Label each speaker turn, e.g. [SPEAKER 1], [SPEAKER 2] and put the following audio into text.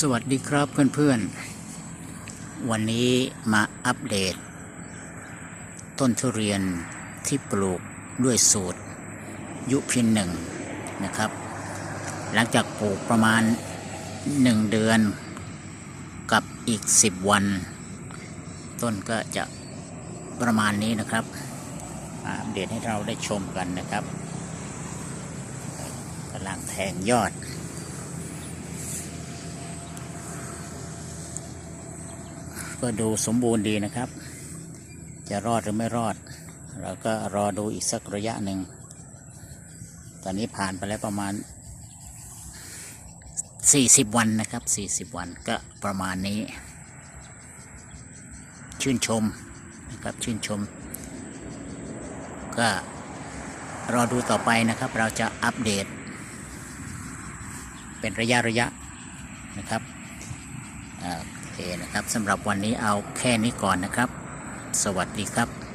[SPEAKER 1] สวัสดีครับเพื่อนๆ วันนี้มาอัปเดต ต้นทุเรียนที่ปลูกด้วยสูตร ยุพินหนึ่งนะครับ หลังจากปลูกประมาณ 1 เดือนกับอีก 10 วัน ต้นก็จะประมาณนี้นะครับ อัปเดตให้เราได้ชมกันนะครับกำลังแทงยอด ก็ดูสมบูรณ์ดีนะครับ จะรอดหรือไม่รอด เราก็รอดูอีกสักระยะหนึ่ง ตอนนี้ผ่านไปแล้วประมาณ 40 วันนะครับ 40 วันก็ประมาณนี้ ชื่นชมนะครับชื่นชม ก็รอดูต่อไปนะครับ เราจะอัปเดต เป็นระยะระยะนะครับ เคนะครับสำหรับวันนี้เอาแค่นี้ก่อนนะครับ สวัสดีครับ